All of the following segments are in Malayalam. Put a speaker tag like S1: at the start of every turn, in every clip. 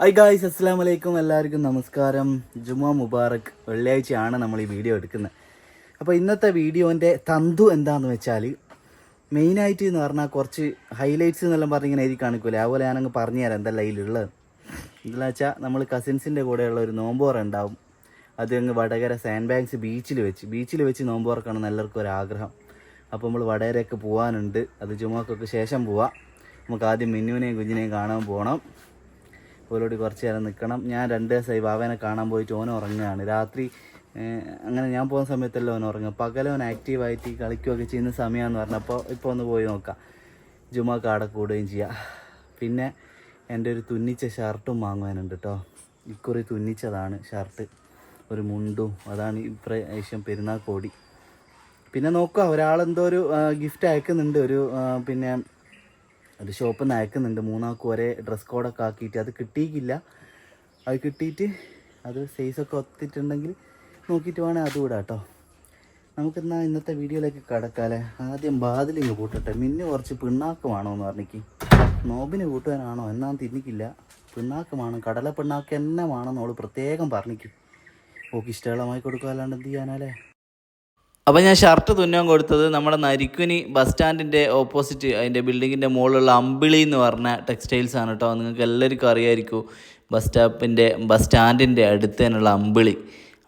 S1: ഹായ് ഗായ്സ് അസ്സാം വലൈക്കും എല്ലാവർക്കും നമസ്കാരം. ജുമാ മുബാറക് വെള്ളിയാഴ്ചയാണ് നമ്മൾ ഈ വീഡിയോ എടുക്കുന്നത്. അപ്പോൾ ഇന്നത്തെ വീഡിയോന്റെ തന്തു എന്താണെന്ന് വെച്ചാൽ മെയിനായിട്ട് എന്ന് പറഞ്ഞാൽ കുറച്ച് ഹൈലൈറ്റ്സ് എന്നെല്ലാം പറഞ്ഞ് ഇങ്ങനെ എഴുതി കാണിക്കൂലേ. അതുപോലെ ഞാനങ്ങ് പറഞ്ഞു തരാം എന്തല്ല അതിലുള്ളത്. എന്താണെന്ന് വെച്ചാൽ നമ്മൾ കസിൻസിന്റെ കൂടെയുള്ള ഒരു നോമ്പോറ ഉണ്ടാവും. അത് അങ്ങ് വടകര സാൻഡ് ബാങ്ക്സ് ബീച്ചിൽ വെച്ച്. ബീച്ചിൽ വെച്ച് നോമ്പോറക്കാണ് എല്ലാവർക്കും ഒരു ആഗ്രഹം. അപ്പോൾ നമ്മൾ വടകരയൊക്കെ പോകാനുണ്ട്. അത് ജുമാക്കൊക്കെ ശേഷം പോവാം. നമുക്ക് ആദ്യം മിന്നുവിനെയും കുഞ്ഞിനെയും കാണാൻ പോകണം. ഓലോട് കുറച്ച് നേരം നിൽക്കണം ഞാൻ രണ്ട് ദിവസമായി ബാബേനെ കാണാൻ പോയിട്ട് ഓൻ ഉറങ്ങുകയാണ്. രാത്രി അങ്ങനെ ഞാൻ പോകുന്ന സമയത്തല്ല ഓൻ ഉറങ്ങുക. പകലോൻ ആക്റ്റീവായിട്ട് കളിക്കുകയൊക്കെ ചെയ്യുന്ന സമയമാണെന്ന് പറഞ്ഞപ്പോൾ ഇപ്പോൾ ഒന്ന് പോയി നോക്കാം. ജുമാക്ക് കാട കൂടുകയും ചെയ്യാം. പിന്നെ എന്റെ ഒരു തുന്നിച്ച ഷർട്ടും വാങ്ങുവാനുണ്ട് കേട്ടോ ഇക്കുറി തുന്നിച്ചതാണ് ഷർട്ട്. ഒരു മുണ്ടും അതാണ് ഇപ്രാവശ്യം പെരുന്നാൾ കോടി. പിന്നെ നോക്കുക ഒരാളെന്തോ ഒരു ഗിഫ്റ്റ് അയക്കുന്നുണ്ട് ഒരു പിന്നെ ഒരു ഷോപ്പിൽ നിന്ന് അയക്കുന്നുണ്ട് മൂന്നാൾക്കും ഒരേ ഡ്രസ് കോഡൊക്കെ ആക്കിയിട്ട് അത് കിട്ടിയിട്ടില്ല. അത് കിട്ടിയിട്ട് അത് സൈസൊക്കെ ഒത്തിട്ടുണ്ടെങ്കിൽ നോക്കിയിട്ട് വേണേൽ അതും ഇടാം കേട്ടോ. നമുക്കെന്നാൽ ഇന്നത്തെ വീഡിയോയിലേക്ക് കടക്കാലേ ആദ്യം ബാതിലിങ് കൂട്ടട്ടെ. മിന്നു കുറച്ച് പിണ്ണാക്ക് വേണോ എന്ന് പറഞ്ഞിക്ക്. നോബിന് കൂട്ടുവാനാണോ? എന്നാ തിന്നിക്കില്ല. പിണ്ണാക്ക് വേണം. കടല പിണ്ണാക്ക് എന്നെ വേണമെന്ന് അവൾ പ്രത്യേകം പറഞ്ഞിക്കും. ഓക്ക് കൊടുക്കുക അല്ലാണ്ട് എന്ത് ചെയ്യാനല്ലേ അപ്പോൾ ഞാൻ ഷർട്ട് തുന്നാൻ കൊടുത്തത് നമ്മുടെ നരിക്കുനി ബസ് സ്റ്റാൻഡിന്റെ ഓപ്പോസിറ്റ് അതിന്റെ ബിൽഡിങ്ങിന്റെ മുകളിലുള്ള അമ്പിളി എന്ന് പറഞ്ഞ ടെക്സ്റ്റൈൽസ് ആണ് കേട്ടോ. നിങ്ങൾക്ക് എല്ലാവർക്കും അറിയായിരിക്കും ബസ് സ്റ്റോപ്പിന്റെ ബസ് സ്റ്റാൻഡിന്റെ അടുത്ത് തന്നെയുള്ള അമ്പിളി.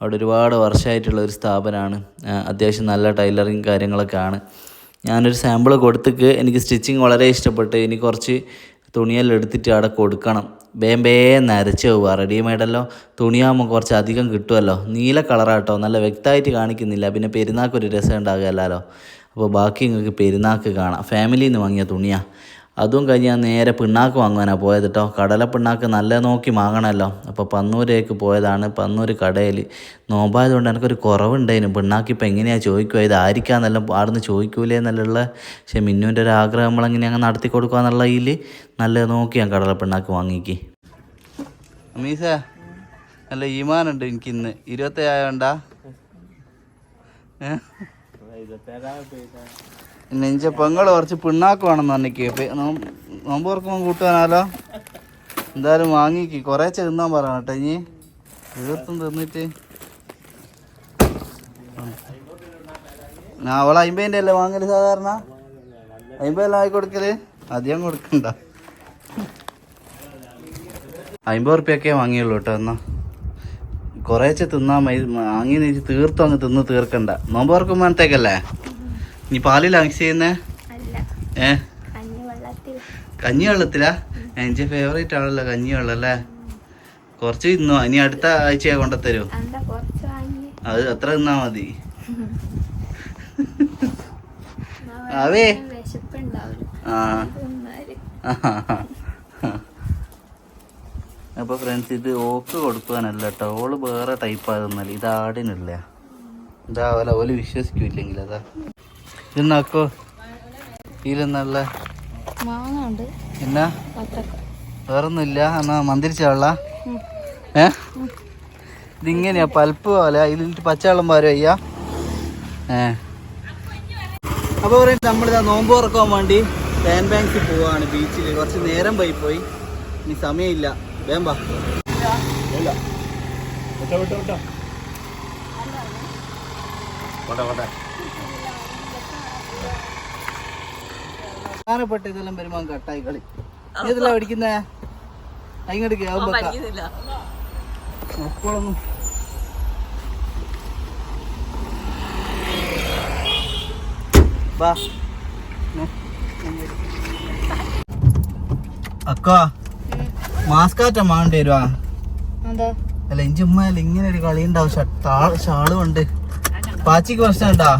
S1: അവിടെ ഒരുപാട് വർഷമായിട്ടുള്ള ഒരു സ്ഥാപനമാണ്. അത്യാവശ്യം നല്ല ടൈലറിങ് കാര്യങ്ങളൊക്കെ ആണ്. ഞാനൊരു സാമ്പിൾ കൊടുത്തിക്ക് എനിക്ക് സ്റ്റിച്ചിങ് വളരെ ഇഷ്ടപ്പെട്ട്. ഇനി കുറച്ച് തുണിയെല്ലാം എടുത്തിട്ട് അവിടെ കൊടുക്കണം. വേം വേം നരച്ച് പോവുക. റെഡിമെയ്ഡല്ലോ തുണിയാകുമ്പോൾ കുറച്ച് അധികം കിട്ടുമല്ലോ നീല കളറാട്ടോ. നല്ല വ്യക്തമായിട്ട് കാണിക്കുന്നില്ല. പിന്നെ പെരുന്നാൾക്ക് ഒരു രസം ഉണ്ടാകുമല്ലോ അപ്പോൾ ബാക്കി നിങ്ങൾക്ക് പെരുന്നാൾക്ക് കാണാം. ഫാമിലിയിൽ നിന്ന് വാങ്ങിയ തുണിയാണ് അതും കഴിഞ്ഞ് ഞാൻ നേരെ പിണ്ണാക്ക് വാങ്ങാനാണ് പോയത് കേട്ടോ കടല പിണ്ണാക്ക് നല്ല നോക്കി വാങ്ങണമല്ലോ അപ്പോൾ പന്നൂരേക്ക് പോയതാണ്. പന്നൂർ കടയിൽ നോമ്പായതുകൊണ്ട് എനിക്കൊരു കുറവുണ്ടായിരുന്നു പിണ്ണാക്ക് ഇപ്പം എങ്ങനെയാണ് ചോദിക്കുക ഇത് ആയിരിക്കാന്നെല്ലാം ആടുന്ന് ചോദിക്കൂലേ എന്നുള്ള പക്ഷേ മിന്നുവിന്റെ ഒരു ആഗ്രഹം നമ്മളെങ്ങനെ അങ്ങ് നടത്തി കൊടുക്കുക എന്നുള്ള ഇതിൽ നല്ല നോക്കി ഞാൻ കടല പിണ്ണാക്ക് വാങ്ങിക്ക്. മീസ നല്ല ഈമാനുണ്ട് എനിക്ക് ഇന്ന് ഇരുപത്തേഴായോണ്ടാ നെഞ്ച പെങ്ങൾ കുറച്ച് പിണ്ണാക്കുവാണെന്ന് പറഞ്ഞിക്ക് നോമ്പ് തുറക്കുമ്പോൾ കൂട്ടുവാനാലോ? എന്തായാലും വാങ്ങിക്ക്. കുറേ തിന്നാൻ പറയണം കേട്ടോ ഇനി. തീർത്തും തിന്നിട്ട്. ആ അവൾ അമ്പതിന്റെ അല്ലേ വാങ്ങൽ സാധാരണ? അമ്പതെല്ലാം ആയി കൊടുക്കൽ അധികം കൊടുക്കണ്ട. അമ്പത് ഉറുപ്പ്യൊക്കെ വാങ്ങിയുള്ളൂ കേട്ടോ എന്നാ. കുറേച്ചെ തിന്നാൻ മൈ വാങ്ങി തീർത്തും അങ്ങ് തിന്ന് തീർക്കണ്ട. നോമ്പ് തുറക്കുമ്പോഴത്തേക്കല്ലേ നീ പാലിലാ മിക്സ് ചെയ്യുന്നേ? ഏ?
S2: കഞ്ഞി
S1: വെള്ളത്തിലാ എന്റെ ഫേവറേറ്റ് ആണല്ലോ കഞ്ഞി വെള്ളം അല്ലേ? കുറച്ച് തിന്നോ ഇനി അടുത്ത ആഴ്ച കൊണ്ടുത്തരൂ? അത് അത്ര തിന്നാ മതി. അവേ. ആ.
S2: തിന്നാൽ.
S1: അപ്പൊ ഫ്രണ്ട്സ് ഇത് ഓക്ക് കൊടുക്കാനല്ല കേട്ടോ ഓൾ വേറെ ടൈപ്പ് ആകുന്നല്ല ഇത് ആടിനില്ല? ഇതാവല ഓൽ വിശ്വസിക്കൂല്ലെങ്കിൽ അതാ ഇതെന്നാക്കോ? ഇതിലെന്നല്ല എന്നാ? വേറൊന്നുമില്ല. എന്നാ മന്ദിരിച്ചാള ഏ? ഇതിങ്ങനെയാ? പൽപ്പ് പോലെ. ഇതിലിട്ട് പച്ചവെള്ളം പോരും അയ്യാ ഏ. അപ്പോൾ പറയുന്നത് നമ്മളിതാ നോമ്പ് തുറക്കാൻ വേണ്ടി സാൻഡ് ബാങ്ക്സിൽ പോവാണ് ബീച്ചിൽ കുറച്ച് നേരം പോയി പോയി. ഇനി സമയമില്ല. വേമ്പാ പ്രധാനപ്പെട്ട ഇതെല്ലാം വരുമ്പോ കട്ടായി കളി. ഏതെല്ലാം ഇതെല്ലാം പഠിക്കുന്നേ? അങ്ങോട്ട് മക്കളൊന്നും വാ അക്ക മാസ്കാറ്റ മാണ്ടി വരുവാ. അല്ല ഇഞ്ചി ഉമ്മയല്ല ഇങ്ങനെ ഒരു കളി ഉണ്ടാവും. ഷാൾ കൊണ്ട്. പാച്ചിക്ക് പ്രശ്നം. ഉണ്ടാ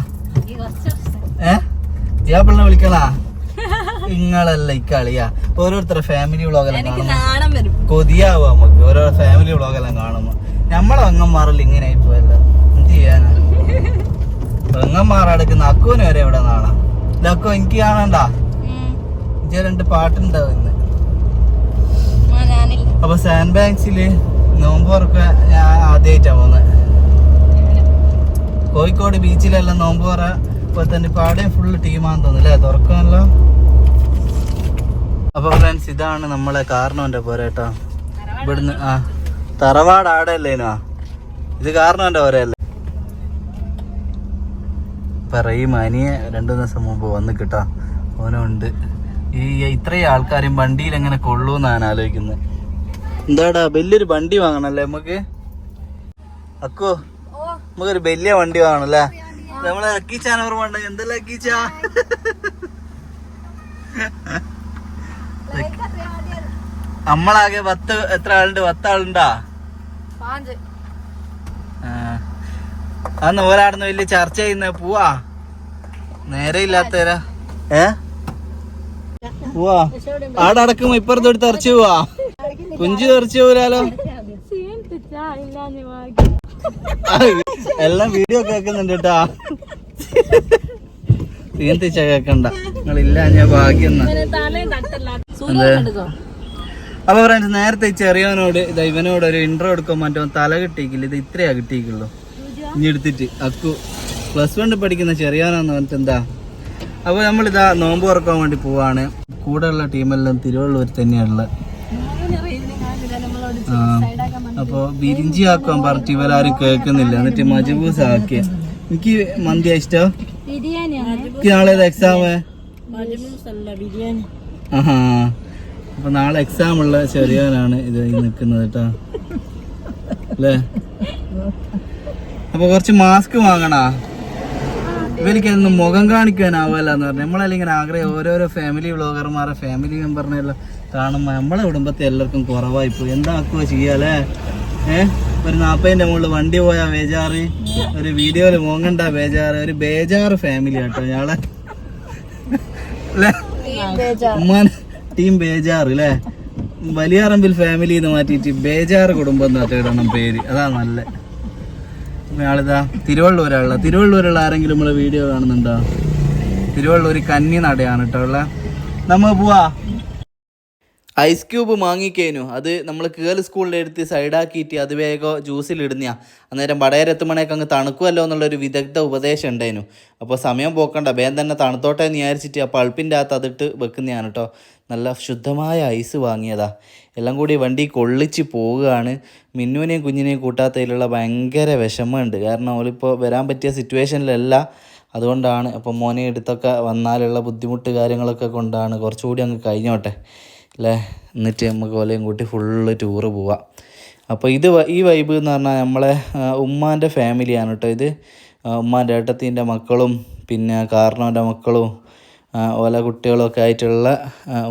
S1: ഏ പിള്ളെ വിളിക്കണാ? നിങ്ങളല്ല ഈ കളിയാ. ഓരോരുത്തരുടെ ഫാമിലി വ്ളോഗെല്ലാം കാണുമ്പോ കൊതിയാവും നമുക്ക്. ഓരോ ഫാമിലി വ്ളോഗെല്ലാം കാണുമ്പോ. നമ്മളെ അങ്ങന്മാരല്ല ഇങ്ങനെ ആയിപ്പോയല്ലോ എന്ത് ചെയ്യാനാ? പെങ്ങന്മാരടക്കുന്ന അക്കുവിന് വരെ ഇവിടെ കാണാം അക്കു എനിക്ക് കാണണ്ട. രണ്ട് പാട്ടുണ്ടാവും ഇന്ന്. അപ്പൊ സാൻഡ് ബാങ്ക്സിൽ നോമ്പ് തുറക്ക ഞാൻ ആദ്യമായിട്ടാ പോകുന്നത് കോഴിക്കോട് ബീച്ചിലെല്ലാം നോമ്പ് തുറ ഇപ്പൊ തന്നെ അവിടെ ഫുള്ള് ടീമാന്ന് തോന്നുന്നു അല്ലേ? തുറക്കാനല്ലോ? അപ്പൊ ഫ്രണ്ട്സ് ഇതാണ് നമ്മളെ കാരണവന്റെ പോരാട്ടോ. ഇവിടുന്ന് ആ തറവാട് ആടല്ലേനോ ഇത് കാരണവന്റെ പോരല്ലേ പറയും അനിയെ രണ്ടു ദിവസം മുമ്പ് വന്ന് കിട്ടാ ഓനുണ്ട്. ഈ ഇത്രയും ആൾക്കാരും വണ്ടിയിൽ എങ്ങനെ കൊള്ളൂന്നാണ് ആലോചിക്കുന്നത് എന്താടാ വലിയൊരു വണ്ടി വാങ്ങണല്ലേ നമുക്ക്? അക്കോ നമുക്കൊരു വലിയ വണ്ടി വാങ്ങണല്ലേ? നമ്മളെ അക്കീച്ചാൻ ഓർമ്മ ഉണ്ടെങ്കിൽ എന്തല്ല അക്കീച്ചാ നമ്മളാകെ പത്ത് എത്ര ആളുണ്ട്? പത്ത് ആളുണ്ടാ. അന്ന് ഒരാടുന്ന വലിയ ചർച്ച ചെയ്യുന്ന പോവാ. നേരെ ഇല്ലാത്തവരാ. ഏ? പോവാ. ആടെ അടക്കുമ്പോ ഇപ്പുറത്തോട്ട് തെറിച്ചു പോവാ. കുഞ്ചു തെറിച്ചു പോരാലോ. എല്ലാം വീഡിയോ കേക്കുന്നുണ്ട് കേട്ടാ തീർത്തിച്ച കേക്കണ്ട. നിങ്ങളില്ല ഞാൻ ഭാഗ്യം അപ്പൊ ഫ്രണ്ട്സ് നേരത്തെ ചെറിയവനോട് ഇതാ ഇവനോട് ഒരു ഇൻട്രോ എടുക്കാൻ മറ്റോ തല കിട്ടിയിക്കില്ല ഇത് ഇത്രയാ കിട്ടിയിക്കുള്ളൂ ഇനി എടുത്തിട്ട് അക്കു പ്ലസ് വൺ പഠിക്കുന്ന ചെറിയവനാന്ന് പറഞ്ഞിട്ട് എന്താ? അപ്പൊ നമ്മളിതാ നോമ്പ് തുറക്കാൻ വേണ്ടി പോവാണ്. കൂടെ ഉള്ള ടീമെല്ലാം തിരുവള്ളൂർ തന്നെയാണുള്ളത്. ആ അപ്പൊ ബിരിഞ്ചി ആക്കാൻ പറഞ്ഞിട്ട് ഇവരാരും കേൾക്കുന്നില്ല. എന്നിട്ട് മജബൂസ് ആക്കിയ എനിക്ക് മന്തി ഇഷ്ടം?
S2: ബിരിയാണിയാണ്.
S1: എനിക്ക് നാളെ എക്സാം ആഹാ. അപ്പൊ നാളെ എക്സാം ഉള്ള ചെറിയവനാണ് ഇത് നിൽക്കുന്നത് കേട്ടാ. അല്ലേ? അപ്പൊ കുറച്ച് മാസ്ക് വാങ്ങണാ? ഇവർക്ക് മുഖം കാണിക്കാനാവല്ല എന്ന് പറഞ്ഞു. നമ്മളല്ല ഇങ്ങനെ ആഗ്രഹം ഓരോരോ ഫാമിലി വ്ളോഗർമാരെ ഫാമിലി മെമ്പറിനെ എല്ലാം കാണുമ്പോ നമ്മളെ കുടുംബത്തെ എല്ലാവർക്കും കുറവായി പോയി എന്താക്കുക ചെയ്യാലേ ഏഹ് ഒരു നാപ്പതിന്റെ മുകളിൽ വണ്ടി പോയാ ബേജാറ്. ഒരു വീഡിയോയിൽ മോങ്ങണ്ട ബേജാറ്. ഒരു ബേജാറ് ഫാമിലി കേട്ടോ ഞങ്ങളെ അല്ലേ? ഉമ്മാൻ ടീം ബേജാറ് അല്ലേ വലിയാറമ്പിൽ ഫാമിലി എന്ന് മാറ്റിയിട്ട് ബേജാറ് കുടുംബം എന്നാട്ടിടണം പേര്. അതാ നല്ല. ആളിതാ തിരുവള്ളൂരുള്ള തിരുവള്ളൂരുള്ള ആരെങ്കിലും നമ്മളെ വീഡിയോ കാണുന്നുണ്ടോ? തിരുവള്ളൂർ കന്നി നടയാണ് കേട്ടോ ഉള്ള. നമ്മ പോവാ. ഐസ് ക്യൂബ് വാങ്ങിക്കേനു അത് നമ്മൾ കേൾ സ്കൂളിൽ എടുത്ത് സൈഡാക്കിയിട്ട് അത് വേഗം ജ്യൂസിൽ ഇടുന്നയാ. അന്നേരം വടയരെത്തുമണയൊക്കെ അങ്ങ് തണുക്കുമല്ലോ എന്നുള്ളൊരു വിദഗ്ധ ഉപദേശം ഉണ്ടായിരുന്നു. അപ്പോൾ സമയം പോക്കണ്ട. വേഗം തന്നെ തണുത്തോട്ടെ എന്ന് വിചാരിച്ചിട്ട് ആ പൾപ്പിന്റെ അകത്ത് അതിട്ട് വെക്കുന്നതാണ് കേട്ടോ നല്ല ശുദ്ധമായ ഐസ് വാങ്ങിയതാ. എല്ലാം കൂടി വണ്ടി കൊള്ളിച്ച് പോവുകയാണ്. മിന്നുവിനെയും കുഞ്ഞിനെയും കൂട്ടാത്തതിലുള്ള ഭയങ്കര വിഷമമുണ്ട്. കാരണം അവളിപ്പോൾ വരാൻ പറ്റിയ സിറ്റുവേഷനിലല്ല അതുകൊണ്ടാണ്. അപ്പോൾ മോനെ എടുത്തൊക്കെ വന്നാലുള്ള ബുദ്ധിമുട്ട് കാര്യങ്ങളൊക്കെ കൊണ്ടാണ് കുറച്ചുകൂടി അങ്ങ് കഴിഞ്ഞോട്ടെ. അല്ലേ എന്നിട്ട് നമുക്ക് ഓലയും കൂട്ടി ഫുള്ള് ടൂറ് പോവാം. അപ്പോൾ ഇത് ഈ വൈബ് എന്ന് പറഞ്ഞാൽ നമ്മളെ ഉമ്മാന്റെ ഫാമിലിയാണ് കേട്ടോ ഇത്. ഉമ്മാന്റെ ഏട്ടത്തിന്റെ മക്കളും പിന്നെ കാർണോന്റെ മക്കളും ഓല കുട്ടികളൊക്കെ ആയിട്ടുള്ള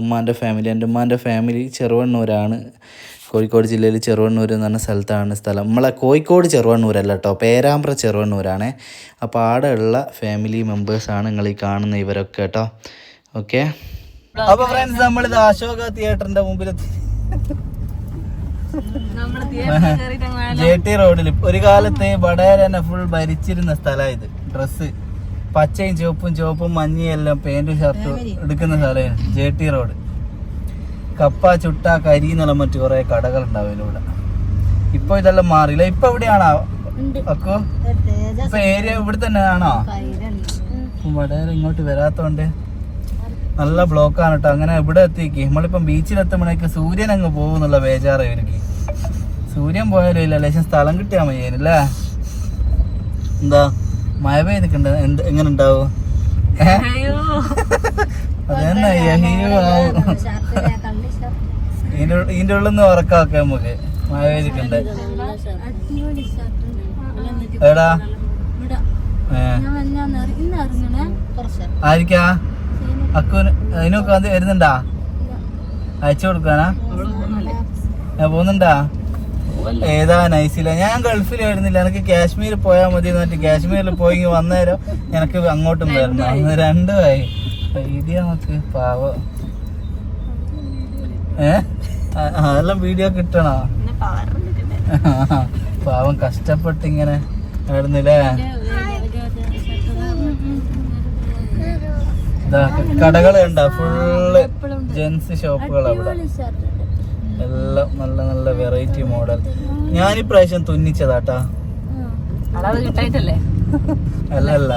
S1: ഉമ്മാന്റെ ഫാമിലി എന്റെ ഉമ്മാന്റെ ഫാമിലി ചെറുവണ്ണൂരാണ്. കോഴിക്കോട് ജില്ലയിൽ ചെറുവണ്ണൂർ എന്ന് പറഞ്ഞ സ്ഥലത്താണ് സ്ഥലം. നമ്മളെ കോഴിക്കോട് ചെറുവണ്ണൂരല്ല കേട്ടോ പേരാമ്പ്ര ചെറുവണ്ണൂരാണ്. അപ്പോൾ ആടെ ഉള്ള ഫാമിലി മെമ്പേഴ്സാണ് നിങ്ങൾ ഈ കാണുന്ന ഇവരൊക്കെ കേട്ടോ ഓക്കെ അപ്പൊ ഫ്രണ്ട്സ് നമ്മൾ ഇത് അശോക തിയേറ്ററിന്റെ മുമ്പിലെത്തി. ജെ ടി റോഡിൽ ഒരു കാലത്ത് വടകര തന്നെ ഫുൾ ഭരിച്ചിരുന്ന സ്ഥലമായത് ഡ്രസ്സ് പച്ചയും ചുവപ്പും ചുവപ്പും മഞ്ഞയും എല്ലാം പാന്റും ഷർട്ടും എടുക്കുന്ന സ്ഥലമാണ് ജെ ടി റോഡ് കപ്പ ചുട്ട കരി എന്നുള്ള മറ്റു കുറെ കടകൾ ഉണ്ടാവും ഇവിടെ ഇപ്പൊ ഇതെല്ലാം മാറിയില്ല? ഇപ്പൊ എവിടെയാണോ? അക്കോ? ഇപ്പൊ ഏരിയ ഇവിടെ തന്നെ ആണോ വടകര ഇങ്ങോട്ട് വരാത്തോണ്ട് നല്ല ബ്ലോക്കാണ് കേട്ടോ അങ്ങനെ ഇവിടെ എത്തിക്ക്. നമ്മളിപ്പം ബീച്ചിലെത്തുമ്പോഴേക്ക് സൂര്യൻ അങ്ങ് പോകുന്നുള്ള ബേജാറ് ഇവർക്ക് സൂര്യൻ പോയാലും ഇല്ല. ലേശം സ്ഥലം കിട്ടിയാൽ മതിയല്ലേ എന്താ? മഴ പെയ്തിട്ടുണ്ട്. എന്ത് എങ്ങനെ ഉണ്ടാവും? അതന്നെ ഇതിന്റെ ഉള്ളിൽ- നിന്ന് ഉറക്കാക്കെ നമുക്ക്. മഴ പെയ്തിട്ടുണ്ട്. എടാ ആയിരിക്കാ? അക്കുന് അതിനൊക്കെ അത് വരുന്നുണ്ടാ? അയച്ചു കൊടുക്കാനാ? ഞാൻ പോകുന്നുണ്ടാ? ഏതാ നൈസില്ല ഞാൻ ഗൾഫിൽ വരുന്നില്ല. എനിക്ക് കാശ്മീർ പോയാൽ മതി എന്ന് പറഞ്ഞിട്ട് കാശ്മീരിൽ പോയി വന്നേരം എനിക്ക് അങ്ങോട്ടും വരണം. അന്ന് രണ്ടുമായി വീഡിയോ നമുക്ക് പാവ. ഏ? അതെല്ലാം വീഡിയോ കിട്ടണോ? പാവം കഷ്ടപ്പെട്ടിങ്ങനെ ആയിരുന്നില്ലേ കടകൾ കണ്ട ഫുള്ള് ജെൻസ് ഷോപ്പുകൾ അവിടെ. എല്ലാം നല്ല നല്ല വെറൈറ്റി മോഡൽ ഞാൻ
S2: ഇപ്രാവശ്യം തുന്നിച്ചതാട്ടാ.
S1: അല്ല അല്ല.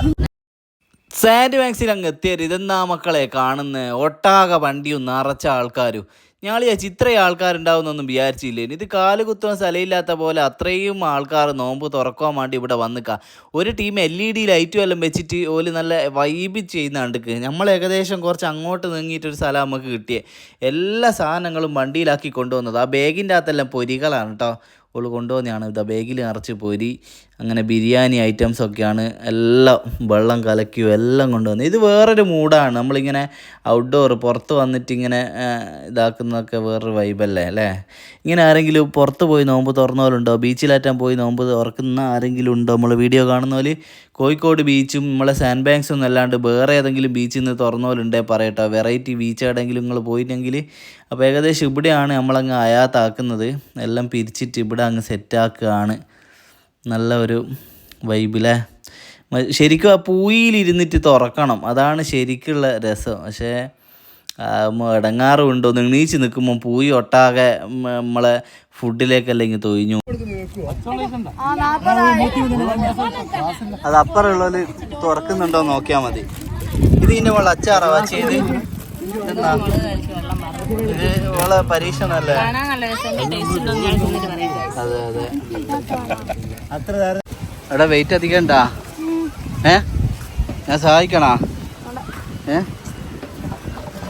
S1: സാൻഡ് മാക്സിൽ അങ്ങ് എത്തിയത് ഇതെന്നാ മക്കളെ കാണുന്ന? ഒട്ടാകെ വണ്ടിയും നിറച്ച ആൾക്കാരും. ഞങ്ങൾ ചേച്ചി ഇത്രയും ആൾക്കാരുണ്ടാവുമെന്നൊന്നും വിചാരിച്ചില്ലേ? ഇത് കാൽ കുത്തുന്ന സ്ഥലമില്ലാത്ത പോലെ അത്രയും ആൾക്കാർ നോമ്പ് തുറക്കാൻ വേണ്ടി ഇവിടെ വന്നിക്കാം. ഒരു ടീം എൽ ഇ ഡി ലൈറ്റും എല്ലാം വെച്ചിട്ട് ഓൽ നല്ല വൈബ് ചെയ്യുന്ന കണ്ടിക്ക് നമ്മൾ ഏകദേശം കുറച്ച് അങ്ങോട്ട് നീങ്ങിയിട്ടൊരു സ്ഥലം നമുക്ക് കിട്ടിയേ. എല്ലാ സാധനങ്ങളും വണ്ടിയിലാക്കി കൊണ്ടുവന്നത്. ആ ബാഗിന്റെ അകത്തെല്ലാം പൊരികളാണ് കേട്ടോ ഓൾ കൊണ്ടുവന്നതാണ്. ഇതാ ബാഗിൽ നിറച്ച് പൊരി. അങ്ങനെ ബിരിയാണി ഐറ്റംസ് ഒക്കെയാണ് എല്ലാം വെള്ളം കലക്കിയും എല്ലാം കൊണ്ടുവന്ന്. ഇത് വേറൊരു മൂഡാണ് നമ്മളിങ്ങനെ ഔട്ട്ഡോർ പുറത്ത് വന്നിട്ട് ഇങ്ങനെ ഇതാക്കുന്നതൊക്കെ വേറൊരു വൈബല്ലേ അല്ലേ ഇങ്ങനെ ആരെങ്കിലും പുറത്ത് പോയി നോമ്പ് തുറന്നവരുണ്ടോ? ബീച്ചിലാറ്റാൻ പോയി നോമ്പ് തുറക്കുന്ന ആരെങ്കിലും ഉണ്ടോ? നമ്മൾ വീഡിയോ കാണുന്നവർ കോഴിക്കോട് ബീച്ചും നമ്മളെ സാൻഡ് ബാങ്ക്സും അല്ലാണ്ട് വേറെ ഏതെങ്കിലും ബീച്ചിൽ നിന്ന് തുറന്നവരുണ്ടേ പറയട്ടോ. വെറൈറ്റി ബീച്ച് എവിടെയെങ്കിലും നിങ്ങൾ പോയിട്ടുണ്ടെങ്കിൽ അപ്പോൾ ഏകദേശം ഇവിടെയാണ് നമ്മളങ്ങ് അയാത്താക്കുന്നത്. എല്ലാം പിരിച്ചിട്ട് ഇവിടെ അങ്ങ് സെറ്റാക്കുകയാണ് നല്ല ഒരു വൈബിലെ ശരിക്കും ആ പൂയിലിരുന്നിട്ട് തുറക്കണം. അതാണ് ശരിക്കുള്ള രസം. പക്ഷേ ഇടങ്ങാറുണ്ടോ എണീച്ച് നിൽക്കുമ്പോൾ പൂയി ഒട്ടാകെ നമ്മളെ നമ്മളെ ഫുഡിലേക്കല്ലെങ്കിൽ തൊഴിഞ്ഞു. അത് അപ്പറുള്ളത് തുറക്കുന്നുണ്ടോ നോക്കിയാൽ മതി. ഇത് ഇതിന്റെ മുകളിൽ അച്ചാറാ ചെയ്ത്? ഇത് ഇവളെ പരീക്ഷണല്ലേ? അതെ അതെ. അത്ര എടാ വെയിറ്റ് അധികം ഉണ്ടാ ഏ? ഞാൻ സഹായിക്കണാ? ഏ?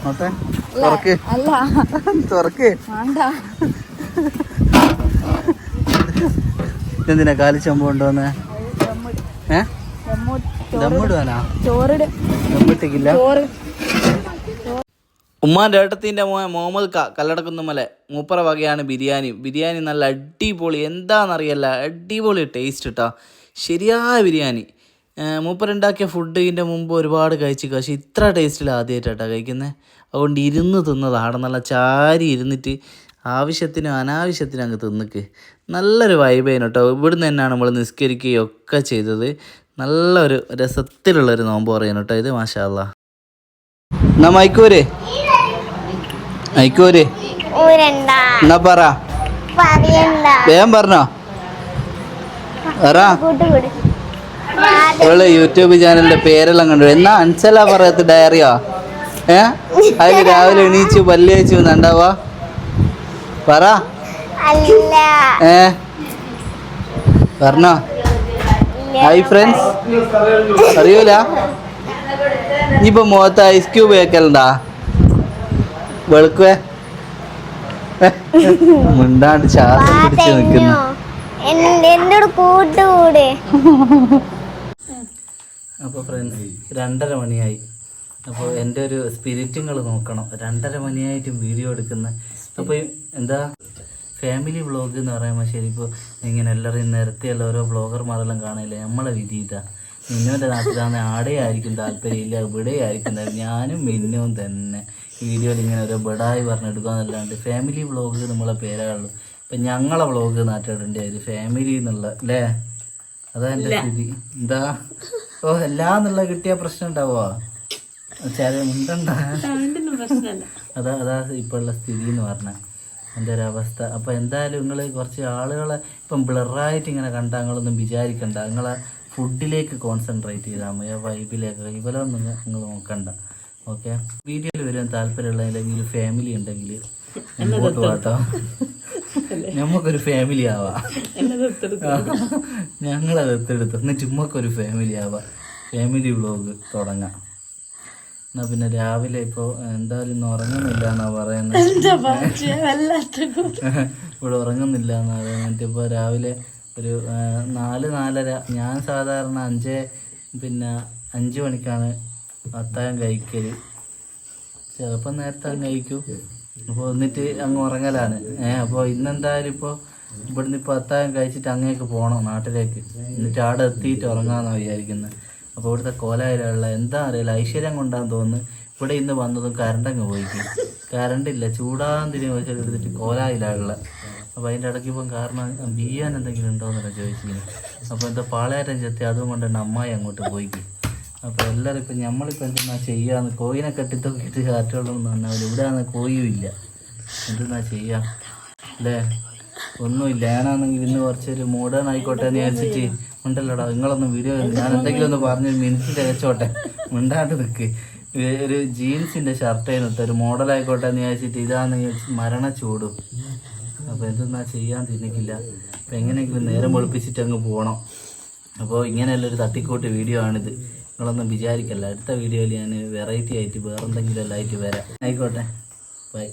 S1: നോട്ടെ തുറക്ക്.
S2: അല്ല.
S1: തുറക്ക്. എന്തിനാ കാലി ചമ്പ് കൊണ്ടുവന്നേ? ഏ? ദമ്മിടുവാനാ?
S2: ചോറിട്.
S1: ദമ്മിട്ടിക്കില്ല
S2: ചോറ്.
S1: ഉമ്മാന്റെ ഏട്ടത്തിന്റെ മോൻ മുഹമ്മദ് ക കല്ലടക്കുന്നുമല മൂപ്പറ വകയാണ് ബിരിയാണി. ബിരിയാണി നല്ല അടിപൊളി. എന്താണെന്നറിയല്ല. അടിപൊളി ടേസ്റ്റ് കേട്ടോ ശരിയായ ബിരിയാണി. മൂപ്പരുണ്ടാക്കിയ ഫുഡ് ഇതിന്റെ മുമ്പ് ഒരുപാട് കഴിച്ചു പക്ഷെ ഇത്ര ടേസ്റ്റിൽ ആദ്യമായിട്ടാട്ടോ കഴിക്കുന്നത് അതുകൊണ്ട് ഇരുന്ന് തിന്നതാണ് നല്ല ചാരി ഇരുന്നിട്ട് ആവശ്യത്തിനും അനാവശ്യത്തിനും അങ്ങ് തിന്നിക്ക്. നല്ലൊരു വൈബേനു കേട്ടോ ഇവിടുന്ന് തന്നെയാണ് നമ്മൾ നിസ്കരിക്കുകയും ഒക്കെ ചെയ്തത്. നല്ലൊരു രസത്തിലുള്ളൊരു നോമ്പ് പറയുന്നു കേട്ടോ ഇത് മാഷാ അല്ലാ എന്നാ മൈക്കൂര്?
S3: ഊരണ്ട.
S1: എന്നാ പറ. വേഗം പറഞ്ഞോ. ഇവൾ യൂട്യൂബ് ചാനലിന്റെ പേരെല്ലാം കണ്ടു. എന്നാ അൻസല പറയത്ത് ഡയറിയോ? ഏ? അതിൽ രാവിലെ എണീച്ചു പല്ല് വെച്ചു ഉണ്ടാവാ പറ. ഏ? പറഞ്ഞോ. Hi friends. അറിയൂല? ഇനിയിപ്പോ മുഖത്ത് ഐസ് ക്യൂബ് വെക്കലുണ്ടാ? വെളുക്കുവേ. മിണ്ടാണ്ട് ശ്വാസം പിടിച്ച് നിൽക്കുന്നു
S3: എന്നോട് കൂട്ടുകൂടെ.
S1: അപ്പോൾ ഫ്രണ്ട്സ് രണ്ടര മണിയായി. അപ്പോൾ എന്റെ ഒരു സ്പിരിറ്റുകൾ നോക്കണം. രണ്ടര മണിയായിട്ടും വീഡിയോ എടുക്കുന്ന. അപ്പോൾ എന്താ? ഫാമിലി വ്ളോഗ് എന്ന് പറയുമ്പോൾ ശരിപ്പോ ഇങ്ങനെ എല്ലാവരും നിരത്തിയുള്ള ഓരോ വ്ളോഗർമാരെല്ലാം കാണില്ലേ? നമ്മളെ വിധി ഇതാ മിന്നുവിന്റെ നാട്ടിലാണ് ആടെ ആയിരിക്കും താല്പര്യമില്ല ഇവിടെ ആയിരിക്കും. ഞാനും മിന്നും തന്നെ. വീഡിയോയിൽ ഇങ്ങനെ ഓരോ ബെഡായി പറഞ്ഞെടുക്കാന്നല്ലാണ്ട് ഫാമിലി വ്ളോഗ് നമ്മളെ പേരാണുള്ളത് ഇപ്പം ഞങ്ങളെ വ്ളോഗ് നാട്ടിടേണ്ടി ഒരു ഫാമിലി എന്നുള്ള അല്ലേ അതാ എന്റെ സ്ഥിതി. എന്താ? ഓ എല്ലാം എന്നുള്ള കിട്ടിയ പ്രശ്നം ഉണ്ടാവോ മുണ്ടണ്ട. അതാ അതാ ഇപ്പൊ ഉള്ള സ്ഥിതി എന്ന് പറഞ്ഞ. എന്റെ ഒരു അവസ്ഥ. അപ്പൊ എന്തായാലും നിങ്ങൾ കുറച്ച് ആളുകളെ ഇപ്പം ബ്ലറായിട്ട് ഇങ്ങനെ കണ്ട നിങ്ങളൊന്നും വിചാരിക്കണ്ട. നിങ്ങളെ ഫുഡിലേക്ക് കോൺസെൻട്രേറ്റ് ചെയ്താൽ മതി. ആ വൈബിലേക്ക് ഇവലൊന്നും നിങ്ങൾ നോക്കണ്ട. ഓക്കെ? വീഡിയോയിൽ വരാൻ താല്പര്യമുള്ള അല്ലെങ്കിൽ ഫാമിലി ഉണ്ടെങ്കിൽ മുമ്പോട്ട് പോട്ടോ നമുക്കൊരു ഫാമിലി ആവാം. ഞങ്ങളത് എത്തെടുത്ത് എന്നിട്ട് ഉമ്മക്കൊരു ഫാമിലി ആവാം. ഫാമിലി വ്ലോഗ് തുടങ്ങാം. എന്നാ പിന്നെ രാവിലെ ഇപ്പോ എന്തായാലും ഉറങ്ങുന്നില്ല എന്നാ പറയുന്നത്. ഇവിടെ ഉറങ്ങുന്നില്ല എന്നാ പറയുന്നത്. ഇപ്പൊ രാവിലെ ഒരു നാല് നാലര. ഞാൻ സാധാരണ അഞ്ച് പിന്നെ അഞ്ച് മണിക്കാണ് അത്താഴം കഴിക്കൽ. ചിലപ്പോൾ നേരത്തെ അങ്ങ് കഴിക്കും. അപ്പോൾ എന്നിട്ട് അങ്ങ് ഉറങ്ങലാണ്. ഏഹ് അപ്പോൾ ഇന്നെന്തായാലും ഇപ്പോൾ ഇവിടുന്ന് ഇപ്പോൾ അത്താഴം കഴിച്ചിട്ട് അങ്ങേക്ക് പോകണം നാട്ടിലേക്ക്. എന്നിട്ട് അവിടെ എത്തിയിട്ട് ഉറങ്ങാമെന്നാണ് വിചാരിക്കുന്നത് അപ്പോൾ ഇവിടുത്തെ കോലായിലുള്ള എന്താ അറിയില്ല. ഐശ്വര്യം കൊണ്ടാന്ന് തോന്നുന്നു. ഇവിടെ ഇന്ന് വന്നതും കറണ്ട് അങ്ങ് പോയിക്കും. കറണ്ട് ഇല്ല. ചൂടാന്തിരി വെച്ചിട്ട് എടുത്തിട്ട് കോലായിലുള്ള അപ്പോൾ അതിന്റെ ഇടയ്ക്ക് ഇപ്പം കാരണം ബിയ്യാൻ എന്തെങ്കിലും ഉണ്ടോന്നല്ല ചോദിച്ചിരുന്നു അപ്പോൾ എന്താ പാളയാറ്റം ചെത്തി അതും കൊണ്ട് അമ്മായി അങ്ങോട്ട് പോയിക്കും. അപ്പൊ എല്ലാരും ഇപ്പൊ നമ്മളിപ്പോൾ എന്തെന്നാ ചെയ്യാന്ന് കോയിനെ കെട്ടിത്തൊക്കെ കാറ്റോളൊന്നും പറഞ്ഞാൽ ഇവിടെ ആണെന്ന് കോയും ഇല്ല. എന്തെന്നാ ചെയ്യാ? അല്ലേ? ഒന്നുമില്ല. ഞാനാണെങ്കിൽ ഇന്ന് കുറച്ചൊരു മോഡേൺ ആയിക്കോട്ടെ എന്ന് വിചാരിച്ചിട്ട് ഉണ്ടല്ലോടാ നിങ്ങളൊന്നും വീഡിയോ ഞാൻ എന്തെങ്കിലും ഒന്ന് പറഞ്ഞ് മിനിറ്റ് തികച്ചോട്ടെ മിണ്ടാണ്ട് നിൽക്ക് ഒരു ജീൻസിന്റെ ഷർട്ട് അതിനൊത്ത ഒരു മോഡലായിക്കോട്ടെ എന്ന് വിചാരിച്ചിട്ട് ഇതാണെന്ന് മരണ ചൂടും അപ്പോൾ എന്തെന്നാ ചെയ്യാൻ തിന്നിക്കില്ല അപ്പൊ എങ്ങനെയെങ്കിലും നേരം വെളുപ്പിച്ചിട്ട് അങ്ങ് പോകണം അപ്പോൾ ഇങ്ങനെയുള്ളൊരു തട്ടിക്കൂട്ട് വീഡിയോ ആണിത്. നിങ്ങളൊന്നും വിചാരിക്കല്ല. അടുത്ത വീഡിയോയിൽ ഞാൻ വെറൈറ്റി ആയിട്ട് വേറെന്തെങ്കിലും എല്ലാം ആയിട്ട് വരാം. ആയിക്കോട്ടെ. ബൈ